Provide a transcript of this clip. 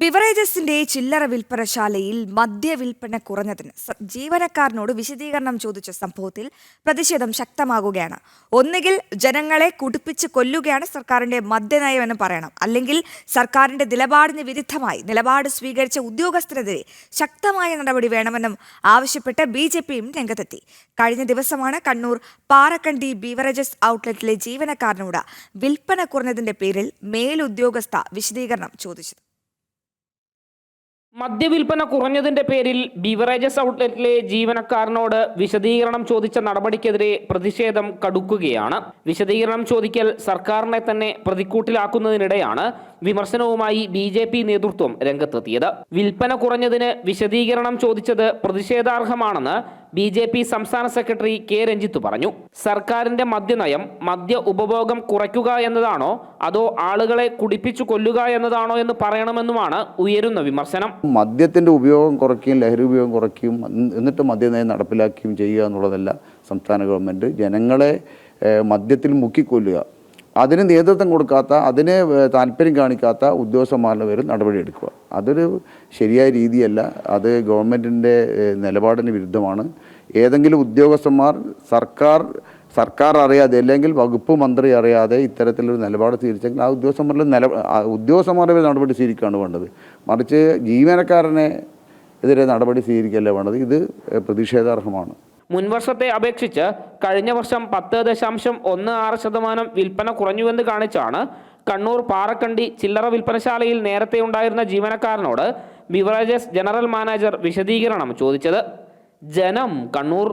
ബിവറേജസിന്റെ ചില്ലറ വിൽപ്പനശാലയിൽ മദ്യവിൽപ്പന കുറഞ്ഞതിന് ജീവനക്കാരനോട് വിശദീകരണം ചോദിച്ച സംഭവത്തിൽ പ്രതിഷേധം ശക്തമാകുകയാണ്. ഒന്നുകിൽ ജനങ്ങളെ കുടിപ്പിച്ച് കൊല്ലുകയാണ് സർക്കാരിന്റെ മദ്യനയമെന്ന് പറയണം. അല്ലെങ്കിൽ സർക്കാരിന്റെ നിലപാടിന് വിരുദ്ധമായി നിലപാട് സ്വീകരിച്ച ഉദ്യോഗസ്ഥരെതിരെ ശക്തമായ നടപടി വേണമെന്നും ആവശ്യപ്പെട്ട് ബി ജെ പിയും രംഗത്തെത്തി. കഴിഞ്ഞ ദിവസമാണ് കണ്ണൂർ പാറക്കണ്ടി ബിവറേജസ് ഔട്ട്ലെറ്റിലെ ജീവനക്കാരനോട് വിൽപ്പന കുറഞ്ഞതിന്റെ പേരിൽ മേലുദ്യോഗസ്ഥ വിശദീകരണം ചോദിച്ചത്. മദ്യവിൽപ്പന കുറഞ്ഞതിന്റെ പേരിൽ ബിവറേജസ് ഔട്ട്ലെറ്റിലെ ജീവനക്കാരനോട് വിശദീകരണം ചോദിച്ച നടപടിക്കെതിരെ പ്രതിഷേധം കടുക്കുകയാണ്. വിശദീകരണം ചോദിക്കൽ സർക്കാരിനെ തന്നെ പ്രതിക്കൂട്ടിലാക്കുന്നതിനിടെയാണ് വിമർശനവുമായി ബി ജെ പി നേതൃത്വം രംഗത്തെത്തിയത്. വിൽപ്പന കുറഞ്ഞതിന് വിശദീകരണം ചോദിച്ചത് പ്രതിഷേധാർഹമാണെന്ന് ബി ജെ പി സംസ്ഥാന സെക്രട്ടറി കെ രഞ്ജിത്ത് പറഞ്ഞു. സർക്കാരിന്റെ മദ്യനയം മദ്യ ഉപഭോഗം കുറയ്ക്കുക എന്നതാണോ അതോ ആളുകളെ കുടിപ്പിച്ചു കൊല്ലുക എന്നതാണോ എന്ന് പറയണമെന്നുമാണ് ഉയരുന്ന വിമർശനം. മദ്യത്തിന്റെ ഉപയോഗം കുറയ്ക്കുകയും ലഹരി ഉപയോഗം കുറയ്ക്കുകയും എന്നിട്ട് മദ്യനയം നടപ്പിലാക്കുകയും ചെയ്യുക എന്നുള്ളതല്ല സംസ്ഥാന ഗവൺമെന്റ്. ജനങ്ങളെ മദ്യത്തിൽ മുക്കിക്കൊല്ലുക. അതിന് നേതൃത്വം കൊടുക്കാത്ത അതിന് താല്പര്യം കാണിക്കാത്ത ഉദ്യോഗസ്ഥന്മാരുടെ പേരും നടപടിയെടുക്കുക. അതൊരു ശരിയായ രീതിയല്ല. അത് ഗവൺമെന്റിന്റെ നിലപാടിന് വിരുദ്ധമാണ്. ഏതെങ്കിലും ഉദ്യോഗസ്ഥന്മാർ സർക്കാർ സർക്കാർ അറിയാതെ അല്ലെങ്കിൽ വകുപ്പ് മന്ത്രി അറിയാതെ ഇത്തരത്തിലൊരു നിലപാട് സ്വീകരിച്ചെങ്കിൽ ആ ഉദ്യോഗസ്ഥന്മാരുടെ നില ഉദ്യോഗസ്ഥന്മാരുടെ നടപടി സ്വീകരിക്കുകയാണ് വേണ്ടത്. മറിച്ച് ജീവനക്കാരനെ എതിരെ നടപടി സ്വീകരിക്കുകയല്ല വേണ്ടത്. ഇത് പ്രതിഷേധാർഹമാണ്. മുൻവർഷത്തെ അപേക്ഷിച്ച് കഴിഞ്ഞ വർഷം പത്ത് ദശാംശം ഒന്ന് ആറ് ശതമാനം വിൽപ്പന കുറഞ്ഞുവെന്ന് കാണിച്ചാണ് കണ്ണൂർ പാറക്കണ്ടി ചില്ലറ വിൽപ്പനശാലയിൽ നേരത്തെ ഉണ്ടായിരുന്ന ജീവനക്കാരനോട് ബിവറേജസ് ജനറൽ മാനേജർ വിശദീകരണം ചോദിച്ചത്. ജനം കണ്ണൂർ